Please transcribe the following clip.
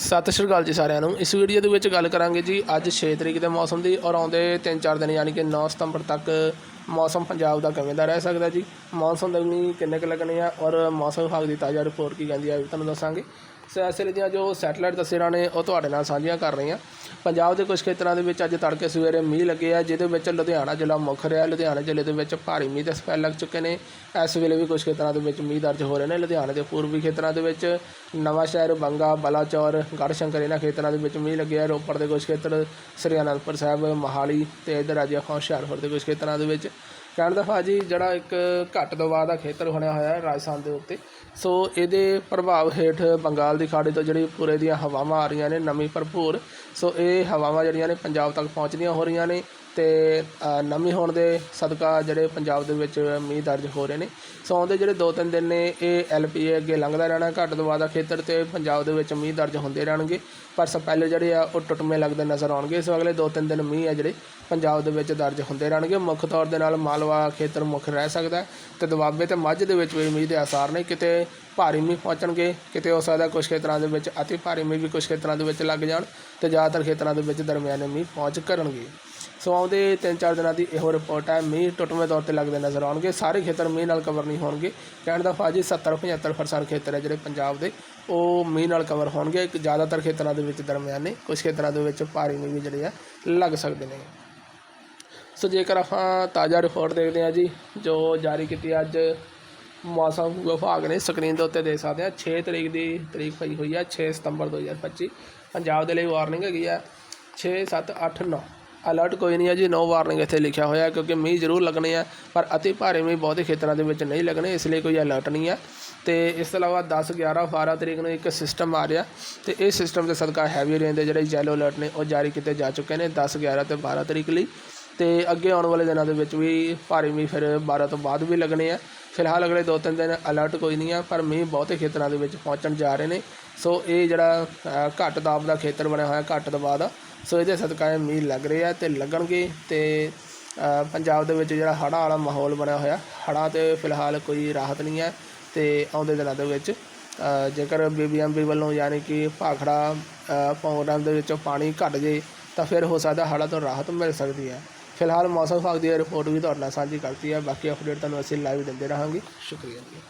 ਸਤਿ ਸ਼੍ਰੀ ਅਕਾਲ ਜੀ ਸਾਰਿਆਂ ਨੂੰ। ਇਸ ਵੀਡੀਓ ਦੇ ਵਿੱਚ ਗੱਲ ਕਰਾਂਗੇ ਜੀ ਅੱਜ 6 ਤਰੀਕ ਦੇ ਮੌਸਮ ਦੀ ਔਰ ਆਉਂਦੇ 3-4 ਦਿਨ ਯਾਨੀ ਕਿ 9 ਸਤੰਬਰ ਤੱਕ ਮੌਸਮ ਪੰਜਾਬ ਦਾ ਕਿਵੇਂ ਦਾ ਰਹਿ ਸਕਦਾ ਜੀ? ਮੌਨਸੂਨ ਦੇ ਕਿੰਨੇ ਕੁ ਲੱਗਣੇ ਆ ਔਰ ਮੌਸਮ ਵਿਭਾਗ ਦੀ ਤਾਜ਼ਾ ਰਿਪੋਰਟ ਕੀ ਕਹਿੰਦੀ ਆ ਤੁਹਾਨੂੰ ਦੱਸਾਂਗੇ। ਸੋ ਦੀਆਂ ਜੋ ਸੈਟਲਾਈਟ ਤਸਵੀਰਾਂ ਨੇ ਉਹ ਤੁਹਾਡੇ ਨਾਲ ਸਾਂਝੀਆਂ ਕਰ ਰਹੀਆਂ। ਪੰਜਾਬ ਦੇ ਕੁਝ ਖੇਤਰਾਂ ਦੇ ਵਿੱਚ ਅੱਜ ਤੜਕੇ ਸਵੇਰੇ ਮੀਂਹ ਲੱਗੇ ਆ, ਜਿਹਦੇ ਵਿੱਚ ਲੁਧਿਆਣਾ ਜ਼ਿਲ੍ਹਾ ਮੁੱਖ ਰਿਹਾ। ਲੁਧਿਆਣਾ ਜ਼ਿਲ੍ਹੇ ਦੇ ਵਿੱਚ ਭਾਰੀ ਮੀਂਹ ਦੇ ਸਪੈਲ ਲੱਗ ਚੁੱਕੇ ਨੇ। ਇਸ ਵੇਲੇ ਵੀ ਕੁਝ ਖੇਤਰਾਂ ਦੇ ਵਿੱਚ ਮੀਂਹ ਦਰਜ ਹੋ ਰਹੇ ਨੇ। ਲੁਧਿਆਣਾ ਦੇ ਪੂਰਬੀ ਖੇਤਰਾਂ ਦੇ ਵਿੱਚ ਨਵਾਂ ਸ਼ਹਿਰ ਬੰਗਾ, ਬਲਾਚੌਰ ਗੜ੍ਹਸ਼ੰਕਰ ਇਹਨਾਂ ਖੇਤਰਾਂ ਦੇ ਵਿੱਚ ਮੀਂਹ ਲੱਗੇ ਆ ਰੋਪੜ ਦੇ ਕੁਝ ਖੇਤਰ, ਸ੍ਰੀ ਅਨੰਦਪੁਰ ਸਾਹਿਬ, ਮਹਾਲੀ ਤੇ ਇੱਧਰ ਅੱਜ ਹੁਸ਼ਿਆਰਪੁਰ ਦੇ ਕੁਝ ਖੇਤਰਾਂ ਦੇ ਵਿੱਚ ਕਹਿਣ ਦਾ ਭਾਅ ਜੀ, ਜਿਹੜਾ ਇੱਕ ਘੱਟ ਦਬਾਅ ਦਾ ਖੇਤਰ ਬਣਿਆ ਹੋਇਆ ਹੈ ਰਾਜਸਥਾਨ ਦੇ ਉੱਤੇ, ਸੋ ਇਹਦੇ ਪ੍ਰਭਾਵ ਹੇਠ ਬੰਗਾਲ ਦੀ ਖਾੜੀ ਤੋਂ ਜਿਹੜੀ ਪੂਰੇ ਦੀਆਂ ਹਵਾਵਾਂ ਆ ਰਹੀਆਂ ਨੇ ਨਮੀ ਭਰਪੂਰ ਸੋ ਇਹ ਹਵਾਵਾਂ ਜਿਹੜੀਆਂ ਨੇ ਪੰਜਾਬ ਤੱਕ ਪਹੁੰਚਦੀਆਂ ਹੋ ਰਹੀਆਂ ਨੇ ਤੇ ਅ, ਨਮੀ ਹੋਣ ਦੇ ਸਦਕਾ ਜਿਹੜੇ ਪੰਜਾਬ ਦੇ ਵਿੱਚ ਮੀਂਹ ਦਰਜ ਹੋ ਰਹੇ ਨੇ। ਸੋ ਆਉਂਦੇ ਜਿਹੜੇ ਦੋ ਤਿੰਨ ਦਿਨ ਨੇ ਇਹ ਐਲਪੀਏ ਅੱਗੇ ਲੰਘਦਾ ਰਹਿਣਾ ਘੱਟ ਦਬਾਅ ਦਾ ਖੇਤਰ ਤੇ ਪੰਜਾਬ ਦੇ ਵਿੱਚ ਮੀਂਹ ਦਰਜ ਹੁੰਦੇ ਰਹਿਣਗੇ। ਪਰ ਸਪੈਲ ਜਿਹੜੇ ਆ ਉਹ ਟੁੱਟਵੇਂ ਲੱਗਦੇ ਨਜ਼ਰ ਆਉਣਗੇ। ਸੋ ਅਗਲੇ ਦੋ ਤਿੰਨ ਦਿਨ ਮੀਂਹ ਆ ਜਿਹੜੇ ਪੰਜਾਬ ਦੇ ਵਿੱਚ ਦਰਜ ਹੁੰਦੇ ਰਹਿਣਗੇ। ਮੁੱਖ ਤੌਰ ਦੇ ਨਾਲ ਮਾਲਵਾ ਖੇਤਰ ਮੁੱਖ ਰਹਿ ਸਕਦਾ ਹੈ ਤੇ ਦੁਆਬੇ ਤੇ ਮੱਝ ਦੇ ਵਿੱਚ ਵੀ ਮੀਂਹ ਦੇ ਆਸਾਰ ਨੇ। ਕਿਤੇ ਭਾਰੀ ਮੀਂਹ ਪਹੁੰਚਣਗੇ, ਕਿਤੇ ਹੋ ਸਕਦਾ ਕੁਝ ਖੇਤਰਾਂ ਦੇ ਵਿੱਚ ਅਤੀ ਭਾਰੀ ਮੀਂਹ ਵੀ ਕੁਝ ਖੇਤਰਾਂ ਦੇ ਵਿੱਚ ਲੱਗ ਜਾਣ ਤੇ ਜ਼ਿਆਦਾਤਰ ਖੇਤਰਾਂ ਦੇ ਵਿੱਚ ਦਰਮਿਆਨੇ ਮੀਂਹ ਪਹੁੰਚ ਕਰਨਗੇ। ਸੋ ਆਉਂਦੇ ਤਿੰਨ ਚਾਰ ਦਿਨਾਂ ਦੀ ਇਹੋ ਰਿਪੋਰਟ ਹੈ, ਮੀਂਹ ਟੁੱਟਵੇਂ ਤੌਰ ਤੇ ਲੱਗਦੇ ਨਜ਼ਰ ਆਉਣਗੇ। ਸਾਰੇ ਖੇਤਰ ਮੀਂਹ ਨਾਲ ਕਵਰ ਨਹੀਂ ਹੋਣਗੇ। ਕਹਿਣ ਦਾ ਫਾਜੀ 70 75% ਖੇਤਰ ਹੈ ਜਿਹੜੇ ਪੰਜਾਬ ਦੇ, ਉਹ ਮੀਂਹ ਨਾਲ ਕਵਰ ਹੋਣਗੇ। ਇੱਕ ਜ਼ਿਆਦਾਤਰ ਖੇਤਰਾਂ ਦੇ ਵਿੱਚ ਦਰਮਿਆਨੇ ਕੁਝ ਖੇਤਰਾਂ ਦੇ ਵਿੱਚ ਭਾਰੀ ਮੀਂਹ ਵੀ ਜਿਹੜੇ ਆ, ਲੱਗ ਸਕਦੇ ਨੇ। ਸੋ ਜੇਕਰ ਆਪਾਂ ਤਾਜ਼ਾ ਰਿਪੋਰਟ ਦੇਖਦੇ ਹਾਂ ਜੀ, ਜੋ ਜਾਰੀ ਕੀਤੀ ਅੱਜ ਮੌਸਮ ਵਿਭਾਗ ਨੇ ਸਕਰੀਨ ਦੇ ਉੱਤੇ ਦੇਖ ਸਕਦੇ ਹਾਂ। 6 ਤਰੀਕ ਦੀ ਤਰੀਕ ਪਈ ਹੋਈ ਹੈ 6 ਸਤੰਬਰ 2025 ਪੰਜਾਬ ਦੇ ਲਈ ਵਾਰਨਿੰਗ ਹੈਗੀ ਆ। 6 7 8 9 ਅਲਰਟ ਕੋਈ ਨਹੀਂ ਹੈ ਜੀ, ਨੋ ਵਾਰਨਿੰਗ ਇੱਥੇ ਲਿਖਿਆ ਹੋਇਆ ਹੈ ਕਿਉਂਕਿ ਮੀਂਹ ਜ਼ਰੂਰ ਲੱਗਣੇ ਆ, ਪਰ ਅਤੀ ਭਾਰੇ ਮੀਂਹ ਬਹੁਤੇ ਖੇਤਰਾਂ ਦੇ ਵਿੱਚ ਨਹੀਂ ਲੱਗਣੇ, ਇਸ ਲਈ ਕੋਈ ਅਲਰਟ ਨਹੀਂ ਹੈ ਤੇ ਇਸ ਤੋਂ ਇਲਾਵਾ 10 11 12 ਤਰੀਕ ਨੂੰ ਇੱਕ ਸਿਸਟਮ ਆ ਰਿਹਾ, ਤੇ ਇਹ ਸਿਸਟਮ ਦੇ ਸਦਕਾ ਹੈਵੀ ਰੇਨ ਦੇ ਜਿਹੜੇ ਯੈਲੋ ਅਲਰਟ ਨੇ, ਉਹ ਜਾਰੀ ਕੀਤੇ ਜਾ ਚੁੱਕੇ ਨੇ 10 11 ਤੇ 12 ਤਰੀਕ ਲਈ। ਤੇ ਅੱਗੇ ਆਉਣ ਵਾਲੇ ਦਿਨਾਂ ਦੇ ਵਿੱਚ ਵੀ ਭਾਰੀ ਮੀਂਹ ਫਿਰ 12 ਤੋਂ ਬਾਅਦ ਵੀ ਲੱਗਣੇ ਆ। ਫਿਲਹਾਲ ਅਗਲੇ ਦੋ ਤਿੰਨ ਦਿਨ ਅਲਰਟ ਕੋਈ ਨਹੀਂ ਆ ਪਰ ਮੀਂਹ ਬਹੁਤੇ ਖੇਤਰਾਂ ਦੇ ਵਿੱਚ ਪਹੁੰਚਣ ਜਾ ਰਹੇ ਨੇ। ਸੋ ਇਹ ਜਿਹੜਾ ਘੱਟ ਦਾਬ ਦਾ ਖੇਤਰ ਬਣਿਆ ਹੋਇਆ ਘੱਟ ਦਬਾਅ ਦਾ ਸੋ ਇਹਦੇ ਸਦਕਾ ਮੀਂਹ ਲੱਗ ਰਹੇ ਆ ਤੇ ਲੱਗਣਗੇ ਤੇ ਪੰਜਾਬ ਦੇ ਵਿੱਚ ਜਿਹੜਾ ਹੜ੍ਹਾਂ ਵਾਲਾ ਮਾਹੌਲ ਬਣਿਆ ਹੋਇਆ ਹੜ੍ਹਾਂ ਤੇ ਫਿਲਹਾਲ ਕੋਈ ਰਾਹਤ ਨਹੀਂ ਹੈ ਤੇ ਆਉਂਦੇ ਦਿਨਾਂ ਦੇ ਵਿੱਚ ਅ, ਜੇਕਰ ਬੀਬੀਐਮਬੀ ਵੱਲੋਂ ਯਾਨੀ ਕਿ ਭਾਖੜਾ ਅ, ਦੇ ਵਿੱਚੋਂ ਪਾਣੀ ਘਟ ਜੇ ਤਾਂ ਫਿਰ ਹੋ ਸਕਦਾ ਹੜ੍ਹਾਂ ਤੋਂ ਰਾਹਤ ਮਿਲ ਸਕਦੀ ਹੈ। ਫਿਲਹਾਲ ਮੌਸਮ ਵਿਭਾਗ ਦੀ ਰਿਪੋਰਟ ਵੀ ਤੁਹਾਡੇ ਨਾਲ ਸਾਂਝੀ ਕਰਤੀ ਹੈ। ਬਾਕੀ ਅਪਡੇਟ ਤੁਹਾਨੂੰ ਅਸੀਂ ਲਾਈਵ ਦਿੰਦੇ ਰਹਾਂਗੇ। ਸ਼ੁਕਰੀਆ ਜੀ।